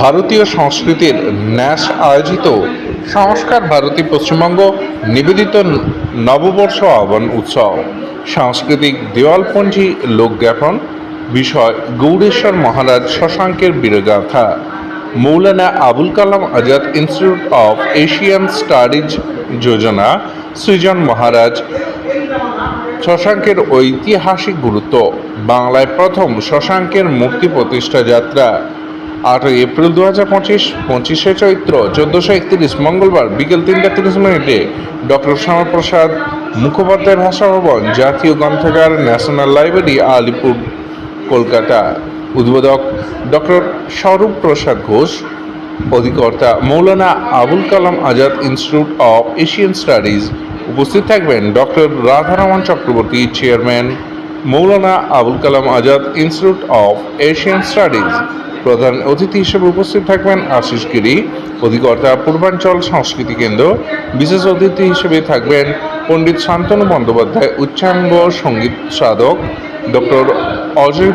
ভারতীয় সংস্কৃতির ন্যাস আয়োজিত সংস্কার ভারতী পশ্চিমবঙ্গ নিবেদিত নববর্ষ আহ্বান উৎসব। সাংস্কৃতিক দেওয়ালপঞ্জি লোকজ্ঞাপন বিষয় গৌড়েশ্বর মহারাজ শশাঙ্কের বীরগাথা। Maulana Abul Kalam Azad Institute of Asian Studies যোজনা, সৃজন মহারাজ শশাঙ্কের ঐতিহাসিক গুরুত্ব। বাংলায় প্রথম শশাঙ্কের মূর্তি প্রতিষ্ঠা যাত্রা। আটই এপ্রিল দু হাজার পঁচিশ, পঁচিশে চৈত্র, চোদ্দোশো একত্রিশ, মঙ্গলবার বিকেল তিনটা তিরিশ মিনিটে ডক্টর শ্যামাপ্রসাদ মুখোপাধ্যায় ভাষা ভবন জাতীয় গ্রন্থাগার, ন্যাশনাল লাইব্রেরি, আলিপুর, কলকাতা। উদ্বোধক ডক্টর স্বরূপ প্রসাদ ঘোষ, অধিকর্তা Maulana Abul Kalam Azad Institute of Asian Studies উপস্থিত থাকবেন doctor Radharaman Chakraborty, chairman Maulana Abul Kalam Azad, Institute of Asian Studies. প্রধান অতিথি হিসেবে উপস্থিত থাকবেন আশিস গিরি, অধিকর্তা, পূর্বাঞ্চল সংস্কৃতি কেন্দ্র। বিশেষ অতিথি হিসেবে থাকবেন পণ্ডিত শান্তনু বন্দ্যোপাধ্যায়, উচ্চাঙ্গ সংগীত সাধক ডক্টর অজয়